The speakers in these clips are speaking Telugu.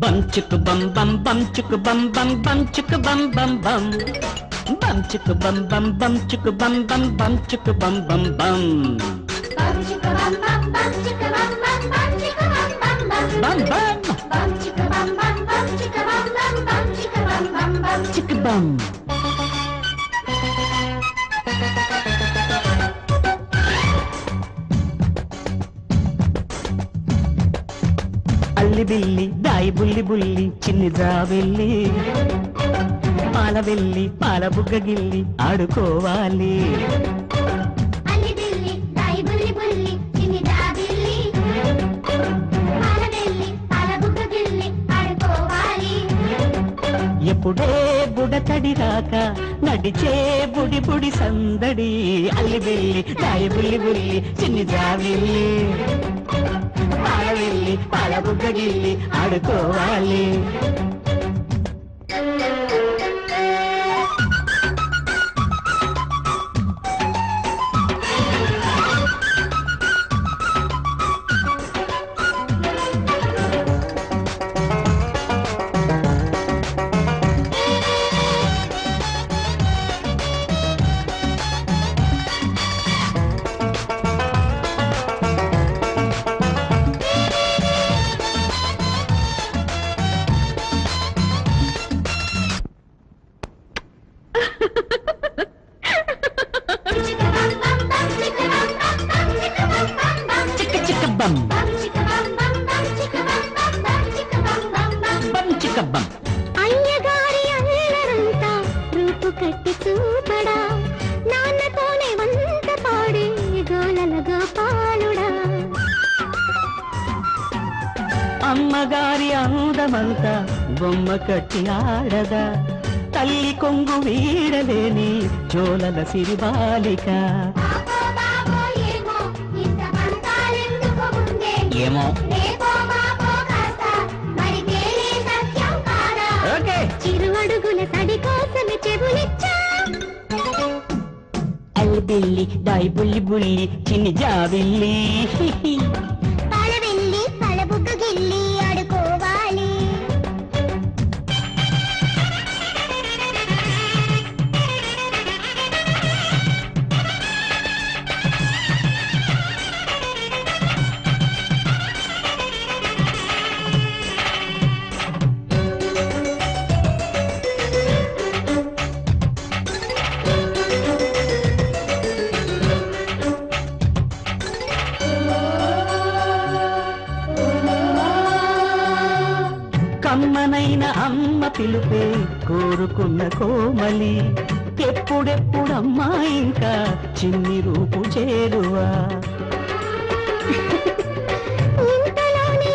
bum chicka bum bum bum chicka bum bum bum chicka bum bum bum bum chicka bum bum bum chicka bum bum bum chicka bum bum bum Bam bum bum bum bam bum bum bum bam bum bum bum bam bum bam Bam chicka bam bam bam chicka bam bam bam chicka bam bam bam chicka bam అల్లి బిల్లి దాయి బుల్లి బుల్లి చిన్ని జావెల్లి. పాల వెళ్ళి పాల బుగ్గ గిల్లి ఆడుకోవాలి. ఎప్పుడే బుడతడి రాక నడిచే బుడి బుడి సందడి. అల్లి వెళ్ళి దాయి బుల్లి బుల్లి చిన్ని జావెల్లి. వెళ్ళి పాల బుగ్గ గిల్లి ఆడుకోవాలి. బం అయ్యగారి అల్లరంతా రూపు కట్టి చూపడా. నాన్నతోనే పాడే గోలల గోపాలుడా. అమ్మగారి అందమంతా బొమ్మ కట్టి ఆడదా. తల్లి కొంగు వీడలేని జోలల సిరిబాలిక బాబో బాబో ఏమో అల్లి బిల్లి దాయి బుల్లి బుల్లి కమ్మనైన అమ్మ పిలుపే కోరుకున్న కోమలి. ఎప్పుడెప్పుడమ్మా ఇంకా చిన్ని రూపు చేరువా? ఇంతలోనే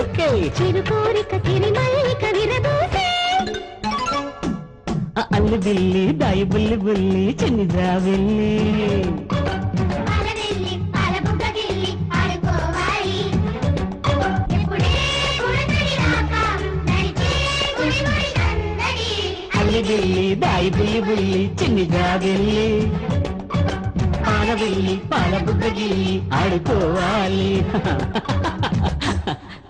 ఓకే. చిరు కోరిక సిరిమల్లిక విరబూసే ఆ అల్లి బిల్లి దాయి బుల్లి బుల్లి చిన్ని జాబిల్లి పాల వెళ్ళి అల్లి బిల్లి దాయి బుల్లి బుల్లి చిన్ని జాబిల్లి పాల బుగ్గ గిల్లి ఆడుకోవాలి.